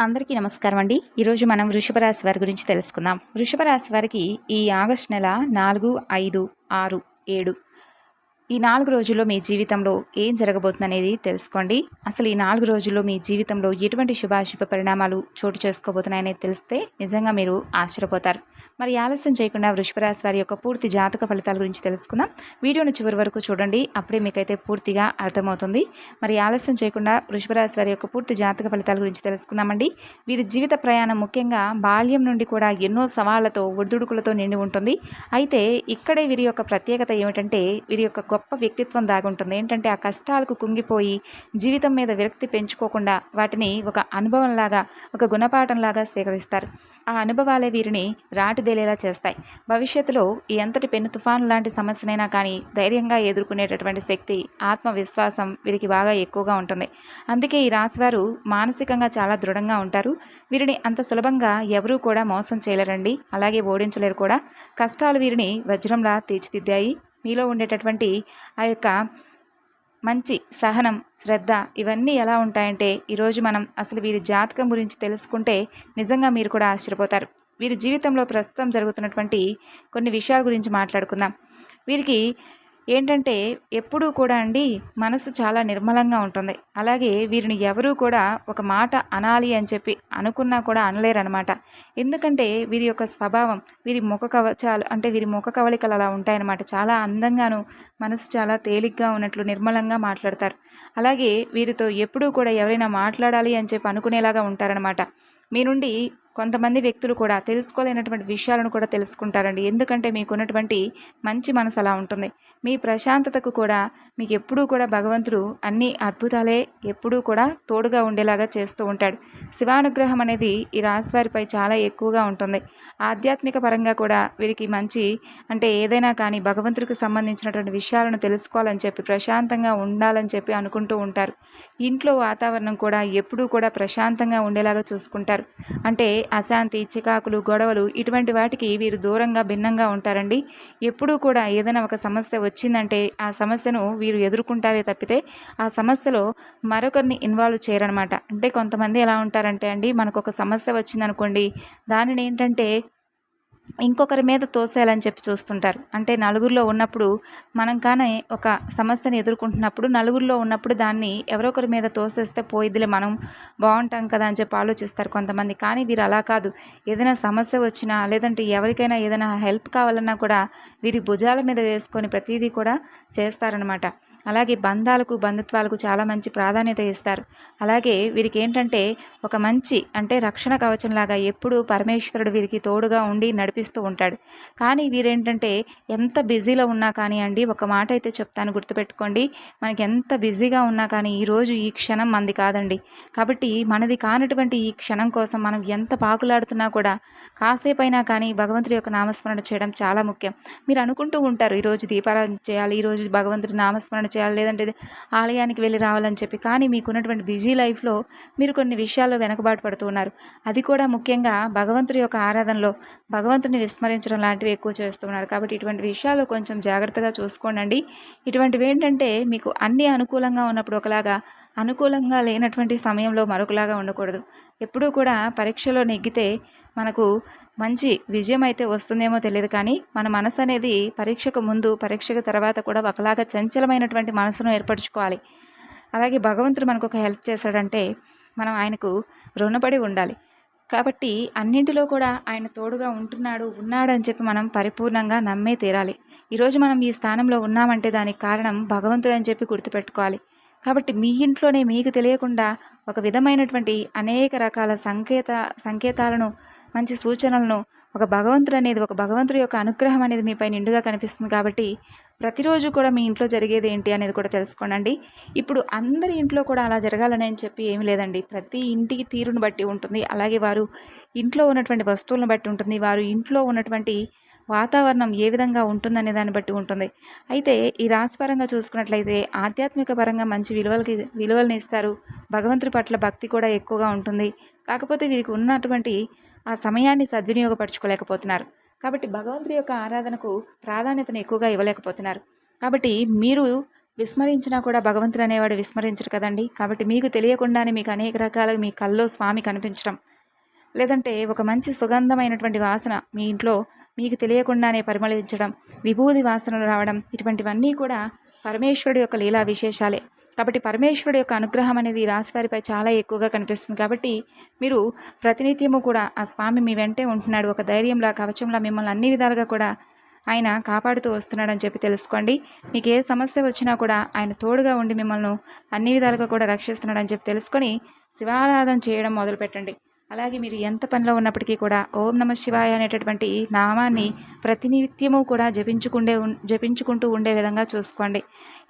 అందరికీ నమస్కారం అండి. ఈరోజు మనం వృషభ రాశి వారి గురించి తెలుసుకుందాం. వృషభ రాశి వారికి ఈ ఆగస్టు నెల నాలుగు ఐదు ఆరు ఏడు ఈ నాలుగు రోజుల్లో మీ జీవితంలో ఏం జరగబోతుంది అనేది తెలుసుకోండి. అసలు ఈ నాలుగు రోజుల్లో మీ జీవితంలో ఎటువంటి శుభాశుభ పరిణామాలు చోటు చేసుకోబోతున్నాయనేది తెలిస్తే నిజంగా మీరు ఆశ్చర్యపోతారు. మరి ఆలస్యం చేయకుండా వృషభరాశి వారి యొక్క పూర్తి జాతక ఫలితాల గురించి తెలుసుకుందాం. వీడియోను చివరి వరకు చూడండి. అప్పుడే మీకైతే పూర్తిగా అర్థమవుతుంది. మరి ఆలస్యం చేయకుండా వృషభరాశి వారి యొక్క పూర్తి జాతక ఫలితాల గురించి తెలుసుకుందామండి. వీరి జీవిత ప్రయాణం ముఖ్యంగా బాల్యం నుండి కూడా ఎన్నో సవాళ్ళతో ఒడిదుడుకులతో నిండి ఉంటుంది. అయితే ఇక్కడే వీరి యొక్క ప్రత్యేకత ఏమిటంటే వీరి యొక్క గొప్ప వ్యక్తిత్వం దాగుంటుంది. ఏంటంటే ఆ కష్టాలకు కుంగిపోయి జీవితం మీద విరక్తి పెంచుకోకుండా వాటిని ఒక అనుభవంలాగా ఒక గుణపాఠంలాగా స్వీకరిస్తారు. ఆ అనుభవాలే వీరిని రాటుదేలేలా చేస్తాయి. భవిష్యత్తులో ఈ ఎంతటి పెను తుఫాను లాంటి సమస్యనైనా కానీ ధైర్యంగా ఎదుర్కొనేటటువంటి శక్తి ఆత్మవిశ్వాసం వీరికి బాగా ఎక్కువగా ఉంటుంది. అందుకే ఈ రాశివారు మానసికంగా చాలా దృఢంగా ఉంటారు. వీరిని అంత సులభంగా ఎవరూ కూడా మోసం చేయలేరండి. అలాగే ఓడించలేరు కూడా. కష్టాలు వీరిని వజ్రంలా తీర్చిదిద్దాయి. మీలో ఉండేటటువంటి ఆ యొక్క మంచి సహనం శ్రద్ధ ఇవన్నీ ఎలా ఉంటాయంటే ఈరోజు మనం అసలు వీరి జాతకం గురించి తెలుసుకుంటే నిజంగా మీరు కూడా ఆశ్చర్యపోతారు. వీరి జీవితంలో ప్రస్తుతం జరుగుతున్నటువంటి కొన్ని విషయాల గురించి మాట్లాడుకుందాం. వీరికి ఏంటంటే ఎప్పుడూ కూడా అండి మనసు చాలా నిర్మలంగా ఉంటుంది. అలాగే వీరిని ఎవరూ కూడా ఒక మాట అనాలి అని చెప్పి అనుకున్నా కూడా అనలేరనమాట ఎందుకంటే వీరి యొక్క స్వభావం వీరి ముఖ కవచాలు అంటే వీరి ముఖ కవళికలు అలా ఉంటాయన్నమాట. చాలా అందంగాను మనసు చాలా తేలిగ్గా ఉన్నట్లు నిర్మలంగా మాట్లాడతారు. అలాగే వీరితో ఎప్పుడూ కూడా ఎవరైనా మాట్లాడాలి అని చెప్పి అనుకునేలాగా ఉంటారనమాట మీ నుండి కొంతమంది వ్యక్తులు కూడా తెలుసుకోలేనటువంటి విషయాలను కూడా తెలుసుకుంటారండి. ఎందుకంటే మీకున్నటువంటి మంచి మనసు అలా ఉంటుంది. మీ ప్రశాంతతకు కూడా మీకు ఎప్పుడూ కూడా భగవంతుడు అన్ని అద్భుతాలే ఎప్పుడూ కూడా తోడుగా ఉండేలాగా చేస్తూ ఉంటాడు. శివానుగ్రహం అనేది ఈ రాశివారిపై చాలా ఎక్కువగా ఉంటుంది. ఆధ్యాత్మిక పరంగా కూడా వీరికి మంచి అంటే ఏదైనా కానీ భగవంతుడికి సంబంధించినటువంటి విషయాలను తెలుసుకోవాలని చెప్పి ప్రశాంతంగా ఉండాలని చెప్పి అనుకుంటూ ఉంటారు. ఇంట్లో వాతావరణం కూడా ఎప్పుడూ కూడా ప్రశాంతంగా ఉండేలాగా చూసుకుంటారు. అంటే అశాంతి చికాకులు గొడవలు ఇటువంటి వాటికి వీరు దూరంగా భిన్నంగా ఉంటారండి. ఎప్పుడూ కూడా ఏదైనా ఒక సమస్య వచ్చిందంటే ఆ సమస్యను వీరు ఎదుర్కొంటారే తప్పితే ఆ సమస్యలో మరొకరిని ఇన్వాల్వ్ చేయరనమాట. అంటే కొంతమంది ఎలా ఉంటారంటే అండి మనకు ఒక సమస్య వచ్చిందనుకోండి దానిని ఏంటంటే ఇంకొకరి మీద తోసేయాలని చెప్పి చూస్తుంటారు. అంటే నలుగురిలో ఉన్నప్పుడు మనం కానీ ఒక సమస్యను ఎదుర్కొంటున్నప్పుడు నలుగురిలో ఉన్నప్పుడు దాన్ని ఎవరొకరి మీద తోసేస్తే పోయిదిలే మనం బాగుంటాం కదా అని చెప్పి ఆలోచిస్తారు కొంతమంది. కానీ వీరు అలా కాదు. ఏదైనా సమస్య వచ్చినా లేదంటే ఎవరికైనా ఏదైనా హెల్ప్ కావాలన్నా కూడా వీరి భుజాల మీద వేసుకొని ప్రతిదీ కూడా చేస్తారనమాట అలాగే బంధాలకు బంధుత్వాలకు చాలా మంచి ప్రాధాన్యత ఇస్తారు. అలాగే వీరికి ఏంటంటే ఒక మంచి అంటే రక్షణ కవచంలాగా ఎప్పుడూ పరమేశ్వరుడు వీరికి తోడుగా ఉండి నడిపిస్తూ ఉంటాడు. కానీ వీరేంటంటే ఎంత బిజీలో ఉన్నా కానీ అండి ఒక మాట అయితే చెప్తాను గుర్తుపెట్టుకోండి. మనకి ఎంత బిజీగా ఉన్నా కానీ ఈరోజు ఈ క్షణం మంది కాదండి. కాబట్టి మనది కానటువంటి ఈ క్షణం కోసం మనం ఎంత పాకులాడుతున్నా కూడా కాసేపైనా కానీ భగవంతుడి యొక్క నామస్మరణ చేయడం చాలా ముఖ్యం. మీరు అనుకుంటూ ఉంటారు ఈరోజు దీపారాధన చేయాలి ఈరోజు భగవంతుడి నామస్మరణ చేయాలి లేదంటే ఆలయానికి వెళ్ళి రావాలని చెప్పి. కానీ మీకున్నటువంటి బిజీ లైఫ్లో మీరు కొన్ని విషయాల్లో వెనకబాటు పడుతూ ఉన్నారు. అది కూడా ముఖ్యంగా భగవంతుడి యొక్క ఆరాధనలో భగవంతుని విస్మరించడం లాంటివి ఎక్కువ చేస్తున్నారు కాబట్టి ఇటువంటి విషయాలు కొంచెం జాగ్రత్తగా చూసుకోండి ఇటువంటివి ఏంటంటే మీకు అన్ని అనుకూలంగా ఉన్నప్పుడు ఒకలాగా అనుకూలంగా లేనటువంటి సమయంలో మరొకలాగా ఉండకూడదు. ఎప్పుడూ కూడా పరీక్షలో నెగ్గితే మనకు మంచి విజయం అయితే వస్తుందేమో తెలియదు. కానీ మన మనసు అనేది పరీక్షకు ముందు పరీక్షకు తర్వాత కూడా ఒకలాగా చంచలమైనటువంటి మనసును ఏర్పరచుకోవాలి. అలాగే భగవంతుడు మనకు ఒక హెల్ప్ చేశాడంటే మనం ఆయనకు రుణపడి ఉండాలి. కాబట్టి అన్నింటిలో కూడా ఆయన తోడుగా ఉంటున్నాడు ఉన్నాడు అని చెప్పి మనం పరిపూర్ణంగా నమ్మే తీరాలి. ఈరోజు మనం ఈ స్థానంలో ఉన్నామంటే దానికి కారణం భగవంతుడు అని చెప్పి గుర్తుపెట్టుకోవాలి. కాబట్టి మీ ఇంట్లోనే మీకు తెలియకుండా ఒక విధమైనటువంటి అనేక రకాల సంకేత సంకేతాలను మంచి సూచనలను ఒక భగవంతుడు అనేది ఒక భగవంతుడి యొక్క అనుగ్రహం అనేది మీపై నిండుగా కనిపిస్తుంది కాబట్టి ప్రతిరోజు కూడా మీ ఇంట్లో జరిగేది ఏంటి అనేది కూడా తెలుసుకోనండి. ఇప్పుడు అందరి ఇంట్లో కూడా అలా జరగాలని అని చెప్పి ఏమీ లేదండి. ప్రతి ఇంటికి తీరును బట్టి ఉంటుంది. అలాగే వారు ఇంట్లో ఉన్నటువంటి వస్తువులను బట్టి ఉంటుంది. వారు ఇంట్లో ఉన్నటువంటి వాతావరణం ఏ విధంగా ఉంటుందనే దాన్ని బట్టి ఉంటుంది. అయితే ఈ రాశిపరంగా చూసుకున్నట్లయితే ఆధ్యాత్మిక పరంగా మంచి విలువలకి విలువలను ఇస్తారు. భగవంతుడి పట్ల భక్తి కూడా ఎక్కువగా ఉంటుంది. కాకపోతే వీరికి ఉన్నటువంటి ఆ సమయాన్ని సద్వినియోగపరచుకోలేకపోతున్నారు. కాబట్టి భగవంతుడి యొక్క ఆరాధనకు ప్రాధాన్యతను ఎక్కువగా ఇవ్వలేకపోతున్నారు. కాబట్టి మీరు విస్మరించినా కూడా భగవంతుడు అనేవాడు విస్మరించరు కదండి. కాబట్టి మీకు తెలియకుండానే మీకు అనేక రకాలుగా మీ కల్లో స్వామి కనిపించడం. లేదంటే ఒక మంచి సుగంధమైనటువంటి వాసన మీ ఇంట్లో మీకు తెలియకుండానే పరిమళించడం విభూది వాసనలు రావడం ఇటువంటివన్నీ కూడా పరమేశ్వరుడు యొక్క లీలా విశేషాలే. కాబట్టి పరమేశ్వరుడు యొక్క అనుగ్రహం అనేది ఈ రాశి వారిపై చాలా ఎక్కువగా కనిపిస్తుంది. కాబట్టి మీరు ప్రతినిత్యము కూడా ఆ స్వామి మీ వెంటే ఉంటున్నాడు. ఒక ధైర్యంలా కవచంలా మిమ్మల్ని అన్ని విధాలుగా కూడా ఆయన కాపాడుతూ వస్తున్నాడని చెప్పి తెలుసుకోండి. మీకు ఏ సమస్య వచ్చినా కూడా ఆయన తోడుగా ఉండి మిమ్మల్ని అన్ని విధాలుగా కూడా రక్షిస్తున్నాడని చెప్పి తెలుసుకొని శివారాధన చేయడం మొదలుపెట్టండి. అలాగే మీరు ఎంత పనిలో ఉన్నప్పటికీ కూడా ఓం నమ శివాయ అనేటటువంటి నామాన్ని ప్రతినిత్యము కూడా జపించుకుండే జపించుకుంటూ ఉండే విధంగా చూసుకోండి.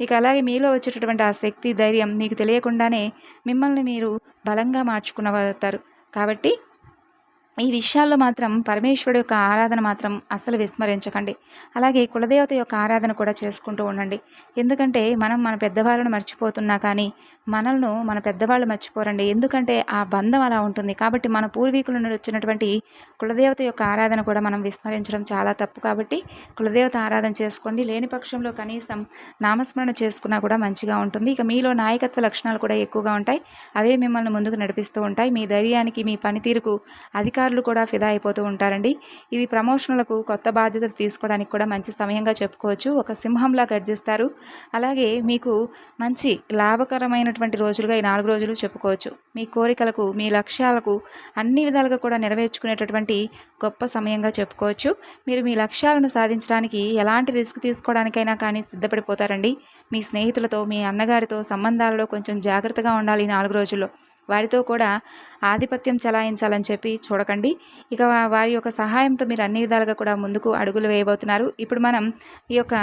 ఇక అలాగే మీలో వచ్చేటటువంటి ఆ శక్తి ధైర్యం మీకు తెలియకుండానే మిమ్మల్ని మీరు బలంగా మార్చుకున్నవారు కాబట్టి ఈ విషయాల్లో మాత్రం పరమేశ్వరుడు యొక్క ఆరాధన మాత్రం అస్సలు విస్మరించకండి. అలాగే కులదేవత యొక్క ఆరాధన కూడా చేసుకుంటూ ఉండండి. ఎందుకంటే మనం మన పెద్దవాళ్ళను మర్చిపోతున్నా కానీ మనల్ని మన పెద్దవాళ్ళు మర్చిపోరండి. ఎందుకంటే ఆ బంధం అలా ఉంటుంది. కాబట్టి మన పూర్వీకుల నుండి వచ్చినటువంటి కులదేవత యొక్క ఆరాధన కూడా మనం విస్మరించడం చాలా తప్పు. కాబట్టి కులదేవత ఆరాధన చేసుకోండి. లేని పక్షంలో కనీసం నామస్మరణ చేసుకున్నా కూడా మంచిగా ఉంటుంది. ఇక మీలో నాయకత్వ లక్షణాలు కూడా ఎక్కువగా ఉంటాయి. అవే మిమ్మల్ని ముందుకు నడిపిస్తూ ఉంటాయి. మీ ధైర్యానికి మీ పనితీరుకు అధికారులు కూడా ఫిదా అయిపోతూ ఉంటారండి. ఇది ప్రమోషన్లకు కొత్త బాధ్యతలు తీసుకోవడానికి కూడా మంచి సమయంగా చెప్పుకోవచ్చు. ఒక సింహంలా గర్జిస్తారు అలాగే మీకు మంచి లాభకరమైనటువంటి రోజులుగా ఈ నాలుగు రోజులు చెప్పుకోవచ్చు. మీ కోరికలకు మీ లక్ష్యాలకు అన్ని విధాలుగా కూడా నెరవేర్చుకునేటటువంటి గొప్ప సమయంగా చెప్పుకోవచ్చు. మీరు మీ లక్ష్యాలను సాధించడానికి ఎలాంటి రిస్క్ తీసుకోవడానికైనా కానీ సిద్ధపడిపోతారండి. మీ స్నేహితులతో మీ అన్నగారితో సంబంధాలలో కొంచెం జాగ్రత్తగా ఉండాలి ఈ నాలుగు రోజుల్లో. వారితో కూడా ఆధిపత్యం చలాయించాలని చెప్పి చూడకండి. ఇక వారి యొక్క సహాయంతో మీరు అన్ని విధాలుగా కూడా ముందుకు అడుగులు వేయబోతున్నారు. ఇప్పుడు మనం ఈ యొక్క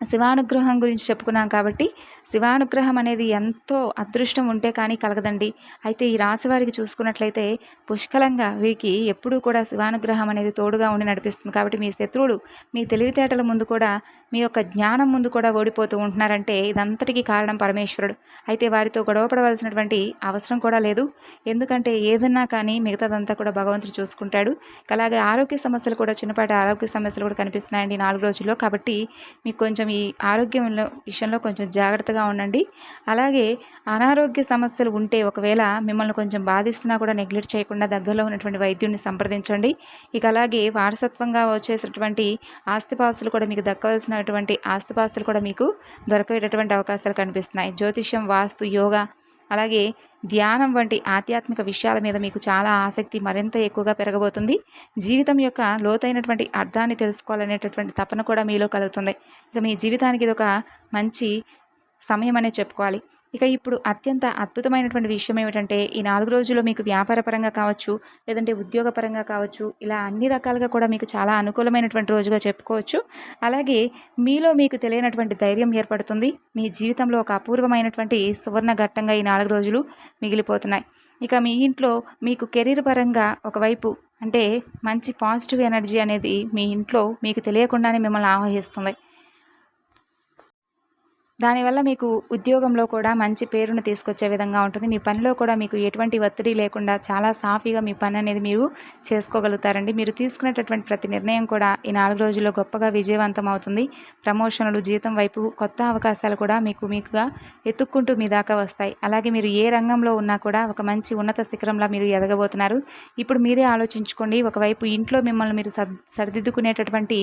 శివానుగ్రహం గురించి చెప్పుకున్నాం కాబట్టి శివానుగ్రహం అనేది ఎంతో అదృష్టం ఉంటే కానీ కలగదండి. అయితే ఈ రాశి వారికి చూసుకున్నట్లయితే పుష్కలంగా వీరికి ఎప్పుడూ కూడా శివానుగ్రహం అనేది తోడుగా ఉండి నడిపిస్తుంది. కాబట్టి మీ శత్రువులు మీ తెలివితేటల ముందు కూడా మీ యొక్క జ్ఞానం ముందు కూడా ఓడిపోతూ ఉంటున్నారంటే ఇదంతటికీ కారణం పరమేశ్వరుడు. అయితే వారితో గొడవపడవలసినటువంటి అవసరం కూడా లేదు. ఎందుకంటే ఏదన్నా కానీ మిగతాదంతా కూడా భగవంతుడు చూసుకుంటాడు. అలాగే ఆరోగ్య సమస్యలు కూడా చిన్నపాటి ఆరోగ్య సమస్యలు కూడా కనిపిస్తున్నాయండి నాలుగు రోజుల్లో. కాబట్టి మీకు కొంచెం ఈ ఆరోగ్యంలో విషయంలో కొంచెం జాగ్రత్తగా ఉండండి. అలాగే అనారోగ్య సమస్యలు ఉంటే ఒకవేళ మిమ్మల్ని కొంచెం బాధిస్తున్నా కూడా నెగ్లెక్ట్ చేయకుండా దగ్గరలో ఉన్నటువంటి వైద్యుడిని సంప్రదించండి. ఇక అలాగే వారసత్వంగా వచ్చేటటువంటి ఆస్తిపాస్తులు కూడా మీకు దక్కవలసినటువంటి ఆస్తిపాస్తులు కూడా మీకు దొరకేటటువంటి అవకాశాలు కనిపిస్తున్నాయి. జ్యోతిష్యం వాస్తు యోగా అలాగే ధ్యానం వంటి ఆధ్యాత్మిక విషయాల మీద మీకు చాలా ఆసక్తి మరింత ఎక్కువగా పెరగబోతుంది. జీవితం యొక్క లోతైనటువంటి అర్థాన్ని తెలుసుకోవాలనేటటువంటి తపన కూడా మీలో కలుగుతుంది. ఇక మీ జీవితానికి ఇది ఒక మంచి సమయం అనే చెప్పుకోవాలి. ఇక ఇప్పుడు అత్యంత అద్భుతమైనటువంటి విషయం ఏమిటంటే ఈ నాలుగు రోజుల్లో మీకు వ్యాపారపరంగా కావచ్చు లేదంటే ఉద్యోగపరంగా కావచ్చు ఇలా అన్ని రకాలుగా కూడా మీకు చాలా అనుకూలమైనటువంటి రోజుగా చెప్పుకోవచ్చు. అలాగే మీలో మీకు తెలియనటువంటి ధైర్యం ఏర్పడుతుంది. మీ జీవితంలో ఒక అపూర్వమైనటువంటి సువర్ణ ఘట్టంగా ఈ నాలుగు రోజులు మిగిలిపోతున్నాయి. ఇక మీ ఇంట్లో మీకు కెరీర్ పరంగా ఒకవైపు అంటే మంచి పాజిటివ్ ఎనర్జీ అనేది మీ ఇంట్లో మీకు తెలియకుండానే మిమ్మల్ని ఆవహిస్తుంది. దానివల్ల మీకు ఉద్యోగంలో కూడా మంచి పేరును తీసుకొచ్చే విధంగా ఉంటుంది. మీ పనిలో కూడా మీకు ఎటువంటి ఒత్తిడి లేకుండా చాలా సాఫీగా మీ పని అనేది మీరు చేసుకోగలుగుతారండి. మీరు తీసుకునేటటువంటి ప్రతి నిర్ణయం కూడా ఈ నాలుగు రోజుల్లో గొప్పగా విజయవంతం అవుతుంది. ప్రమోషన్లు జీతం వైపు కొత్త అవకాశాలు కూడా మీకు మీకుగా ఎత్తుక్కుంటూ మీ దాకా వస్తాయి. అలాగే మీరు ఏ రంగంలో ఉన్నా కూడా ఒక మంచి ఉన్నత శిఖరంలా మీరు ఎదగబోతున్నారు. ఇప్పుడు మీరే ఆలోచించుకోండి. ఒకవైపు ఇంట్లో మిమ్మల్ని మీరు సర్ సరిదిద్దుకునేటటువంటి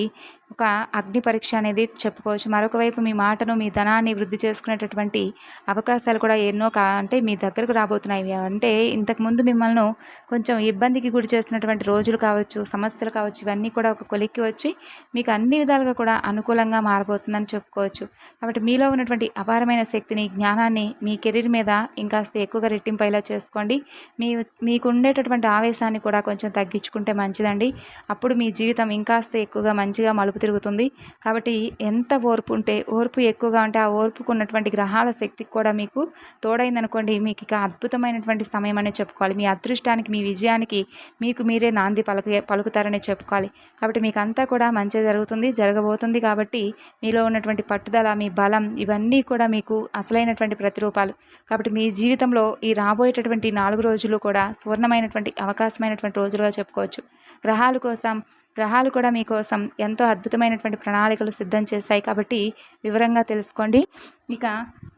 ఒక అగ్ని పరీక్ష అనేది చెప్పుకోవచ్చు. మరొక వైపు మీ మాటను మీ ధనాన్ని వృద్ధి చేసుకునేటటువంటి అవకాశాలు కూడా ఎన్నో కా అంటే మీ దగ్గరకు రాబోతున్నాయి. అంటే ఇంతకుముందు మిమ్మల్ని కొంచెం ఇబ్బందికి గురి చేస్తున్నటువంటి రోజులు కావచ్చు సమస్యలు కావచ్చు ఇవన్నీ కూడా ఒక కొలిక్కి వచ్చి మీకు అన్ని విధాలుగా కూడా అనుకూలంగా మారబోతుందని చెప్పుకోవచ్చు. కాబట్టి మీలో ఉన్నటువంటి అపారమైన శక్తిని జ్ఞానాన్ని మీ కెరీర్ మీద ఇంకాస్త ఎక్కువగా రెట్టింపేలా చేసుకోండి. మీ మీకు ఉండేటటువంటి ఆవేశాన్ని కూడా కొంచెం తగ్గించుకుంటే మంచిదండి. అప్పుడు మీ జీవితం ఇంకాస్త ఎక్కువగా మంచిగా మలుపు తిరుగుతుంది. కాబట్టి ఎంత ఓర్పు ఉంటే ఓర్పు ఎక్కువగా ఉంటే ఆ ఓర్పుకున్నటువంటి గ్రహాల శక్తికి కూడా మీకు తోడైందనుకోండి. మీకు ఇక అద్భుతమైనటువంటి సమయం అనే చెప్పుకోవాలి. మీ అదృష్టానికి మీ విజయానికి మీకు మీరే నాంది పలక పలుకుతారనే చెప్పుకోవాలి. కాబట్టి మీకు అంతా కూడా మంచి జరుగుతుంది జరగబోతుంది కాబట్టి మీలో ఉన్నటువంటి పట్టుదల మీ బలం ఇవన్నీ కూడా మీకు అసలైనటువంటి ప్రతిరూపాలు. కాబట్టి మీ జీవితంలో ఈ రాబోయేటటువంటి నాలుగు రోజులు కూడా స్వర్ణమైనటువంటి అవకాశమైనటువంటి రోజులుగా చెప్పుకోవచ్చు. గ్రహాల కోసం గ్రహాలు కూడా మీకోసం ఎంతో అద్భుతమైనటువంటి ప్రణాళికలు సిద్ధం చేస్తాయి కాబట్టి వివరంగా తెలుసుకోండి. ఇక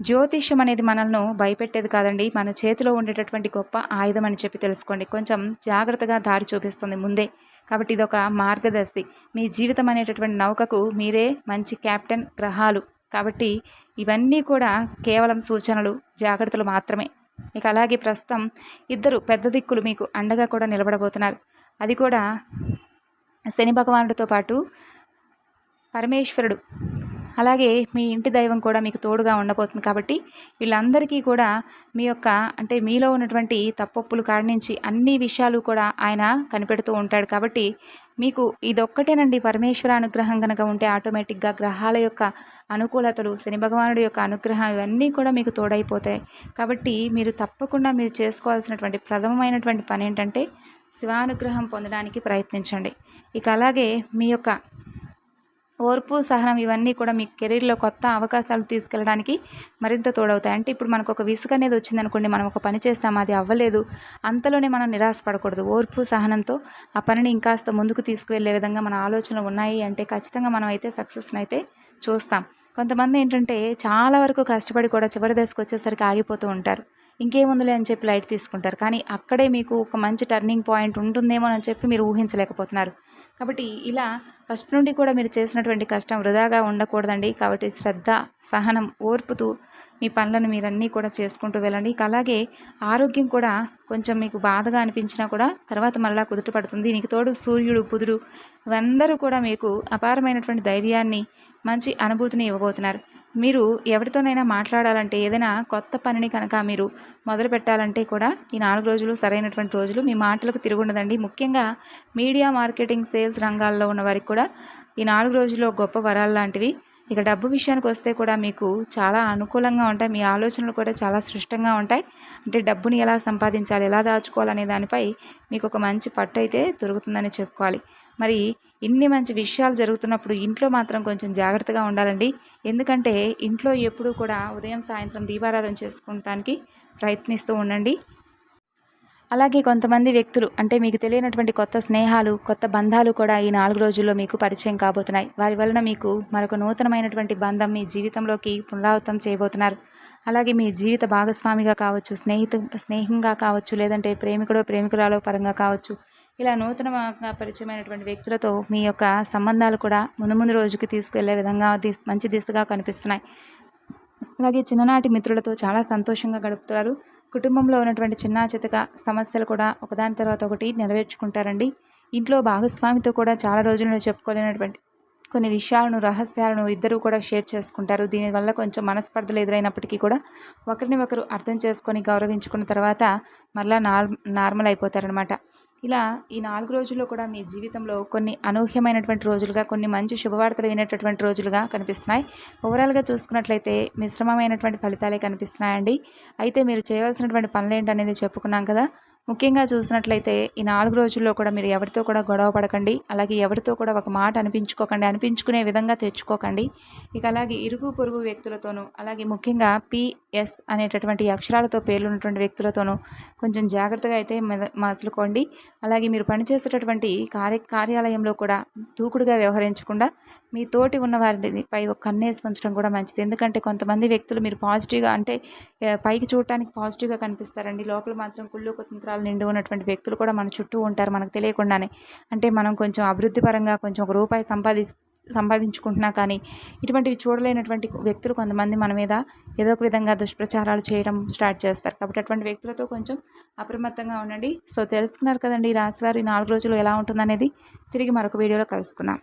జ్యోతిష్యం అనేది మనల్ని భయపెట్టేది కాదండి. మన చేతిలో ఉండేటటువంటి గొప్ప ఆయుధం అని చెప్పి తెలుసుకోండి. కొంచెం జాగ్రత్తగా దారి చూపిస్తుంది ముందే. కాబట్టి ఇదొక మార్గదర్శి. మీ జీవితం అనేటటువంటి నౌకకు మీరే మంచి కెప్టెన్ గ్రహాలు. కాబట్టి ఇవన్నీ కూడా కేవలం సూచనలు జాగ్రత్తలు మాత్రమే. ఇక అలాగే ప్రస్తుతం ఇద్దరు పెద్ద దిక్కులు మీకు అండగా కూడా నిలబడబోతున్నారు. అది కూడా శని భగవానుడితో పాటు పరమేశ్వరుడు. అలాగే మీ ఇంటి దైవం కూడా మీకు తోడుగా ఉండబోతుంది కాబట్టి వీళ్ళందరికీ కూడా మీ యొక్క అంటే మీలో ఉన్నటువంటి తప్పొప్పులు కాడి నుంచి అన్ని విషయాలు కూడా ఆయన కనిపెడుతూ ఉంటాడు కాబట్టి మీకు ఇదొక్కటేనండి పరమేశ్వర అనుగ్రహం కనుక ఉంటే ఆటోమేటిక్గా గ్రహాల యొక్క అనుకూలతలు శని భగవానుడి యొక్క అనుగ్రహం ఇవన్నీ కూడా మీకు తోడైపోతాయి. కాబట్టి మీరు తప్పకుండా మీరు చేసుకోవాల్సినటువంటి ప్రథమమైనటువంటి పని ఏంటంటే శివానుగ్రహం పొందడానికి ప్రయత్నించండి. ఇక అలాగే మీ యొక్క ఓర్పు సహనం ఇవన్నీ కూడా మీ కెరీర్లో కొత్త అవకాశాలు తీసుకెళ్ళడానికి మరింత తోడవుతాయి. అంటే ఇప్పుడు మనకు ఒక విసుగు అనేది వచ్చిందనుకోండి మనం ఒక పని చేస్తాం అది అవ్వలేదు అంతలోనే మనం నిరాశపడకూడదు. ఓర్పు సహనంతో ఆ పనిని ఇంకాస్త ముందుకు తీసుకువెళ్ళే విధంగా మన ఆలోచనలు ఉన్నాయి అంటే ఖచ్చితంగా మనం అయితే సక్సెస్ని అయితే చూస్తాం. కొంతమంది ఏంటంటే చాలా వరకు కష్టపడి కూడా చివరి దశకు వచ్చేసరికి ఆగిపోతూ ఉంటారు. ఇంకేముందులే అని చెప్పి లైట్ తీసుకుంటారు. కానీ అక్కడే మీకు ఒక మంచి టర్నింగ్ పాయింట్ ఉంటుందేమో అని చెప్పి మీరు ఊహించలేకపోతున్నారు. కాబట్టి ఇలా ఫస్ట్ నుండి కూడా మీరు చేసినటువంటి కష్టం వృధాగా ఉండకూడదండి. కాబట్టి శ్రద్ధ సహనం ఓర్పుతూ మీ పనులను మీరన్నీ కూడా చేసుకుంటూ వెళ్ళండి. అలాగే ఆరోగ్యం కూడా కొంచెం మీకు బాధగా అనిపించినా కూడా తర్వాత మళ్ళా కుదుటపడుతుంది దీనికి తోడు సూర్యుడు బుధుడు ఇవందరూ కూడా మీకు అపారమైనటువంటి ధైర్యాన్ని మంచి అనుభూతిని ఇవ్వబోతున్నారు. మీరు ఎవరితోనైనా మాట్లాడాలంటే ఏదైనా కొత్త పనిని కనుక మీరు మొదలు పెట్టాలంటే కూడా ఈ నాలుగు రోజులు సరైనటువంటి రోజులు మీ మాటలకు తిరుగుండదండి ముఖ్యంగా మీడియా మార్కెటింగ్ సేల్స్ రంగాల్లో ఉన్న వారికి కూడా ఈ నాలుగు రోజుల్లో గొప్ప వరాలు లాంటివి. ఇక డబ్బు విషయానికి వస్తే కూడా మీకు చాలా అనుకూలంగా ఉంటాయి. మీ ఆలోచనలు కూడా చాలా స్పష్టంగా ఉంటాయి. అంటే డబ్బుని ఎలా సంపాదించాలి ఎలా దాచుకోవాలనే దానిపై మీకు ఒక మంచి పట్టు అయితే దొరుకుతుందని చెప్పుకోవాలి. మరి ఇన్ని మంచి విషయాలు జరుగుతున్నప్పుడు ఇంట్లో మాత్రం కొంచెం జాగ్రత్తగా ఉండాలండి. ఎందుకంటే ఇంట్లో ఎప్పుడూ కూడా ఉదయం సాయంత్రం దీపారాధన చేసుకోవటానికి ప్రయత్నిస్తూ ఉండండి. అలాగే కొంతమంది వ్యక్తులు అంటే మీకు తెలియనటువంటి కొత్త స్నేహాలు కొత్త బంధాలు కూడా ఈ నాలుగు రోజుల్లో మీకు పరిచయం కాబోతున్నాయి. వారి వలన మీకు మరొక నూతనమైనటువంటి బంధం మీ జీవితంలోకి పునరావృతం చేయబోతున్నారు. అలాగే మీ జీవిత భాగస్వామిగా కావచ్చు స్నేహితు స్నేహంగా కావచ్చు లేదంటే ప్రేమికుడో ప్రేమికురాలో పరంగా కావచ్చు ఇలా నూతనంగా పరిచయమైనటువంటి వ్యక్తులతో మీ యొక్క సంబంధాలు కూడా ముందు ముందు రోజుకి తీసుకెళ్ళే విధంగా మంచి దిశగా కనిపిస్తున్నాయి. అలాగే చిన్ననాటి మిత్రులతో చాలా సంతోషంగా గడుపుతారు కుటుంబంలో ఉన్నటువంటి చిన్న చితక సమస్యలు కూడా ఒకదాని తర్వాత ఒకటి నెరవేర్చుకుంటారండి. ఇంట్లో భాగస్వామితో కూడా చాలా రోజులను చెప్పుకోలేనటువంటి కొన్ని విషయాలను రహస్యాలను ఇద్దరు కూడా షేర్ చేసుకుంటారు. దీనివల్ల కొంచెం మనస్పర్ధలు ఎదురైనప్పటికీ కూడా ఒకరిని ఒకరు అర్థం చేసుకొని గౌరవించుకున్న తర్వాత మళ్ళీ నార్ నార్మల్ అయిపోతారనమాట ఇలా ఈ నాలుగు రోజుల్లో కూడా మీ జీవితంలో కొన్ని అనూహ్యమైనటువంటి రోజులుగా కొన్ని మంచి శుభవార్తలు వినేటటువంటి రోజులుగా కనిపిస్తున్నాయి. ఓవరాల్గా చూసుకున్నట్లయితే మిశ్రమమైనటువంటి ఫలితాలే కనిపిస్తున్నాయండి. అయితే మీరు చేయవలసినటువంటి పనులు ఏంటనేది చెప్పుకున్నాం కదా. ముఖ్యంగా చూసినట్లయితే ఈ నాలుగు రోజుల్లో కూడా మీరు ఎవరితో కూడా గొడవ పడకండి అలాగే ఎవరితో కూడా ఒక మాట అనిపించుకోకండి అనిపించుకునే విధంగా తెచ్చుకోకండి. ఇక అలాగే ఇరుగు పొరుగు వ్యక్తులతోనూ అలాగే ముఖ్యంగా పిఎస్ అనేటటువంటి అక్షరాలతో పేర్లున్నటువంటి వ్యక్తులతోనూ కొంచెం జాగ్రత్తగా అయితే మసులుకోండి. అలాగే మీరు పనిచేసేటటువంటి కార్య కార్యాలయంలో కూడా దూకుడుగా వ్యవహరించకుండా మీ తోటి ఉన్న వారిపై ఒక కన్నేసి ఉంచడం కూడా మంచిది. ఎందుకంటే కొంతమంది వ్యక్తులు మీరు పాజిటివ్గా అంటే పైకి చూడటానికి పాజిటివ్గా కనిపిస్తారండి. లోపల మాత్రం కుళ్ళు కొత్త సంవత్సరాలు నిండి ఉన్నటువంటి వ్యక్తులు కూడా మన చుట్టూ ఉంటారు మనకు తెలియకుండానే. అంటే మనం కొంచెం అభివృద్ధి పరంగా కొంచెం ఒక రూపాయి సంపాది సంపాదించుకుంటున్నా కానీ ఇటువంటివి చూడలేనటువంటి వ్యక్తులు కొంతమంది మన మీద ఏదో ఒక విధంగా దుష్ప్రచారాలు చేయడం స్టార్ట్ చేస్తారు. కాబట్టి అటువంటి వ్యక్తులతో కొంచెం అప్రమత్తంగా ఉండండి. సో తెలుసుకున్నారు కదండి ఈ రాశివారి నాలుగు రోజులు ఎలా ఉంటుందనేది. తిరిగి మరొక వీడియోలో కలుసుకుందాం.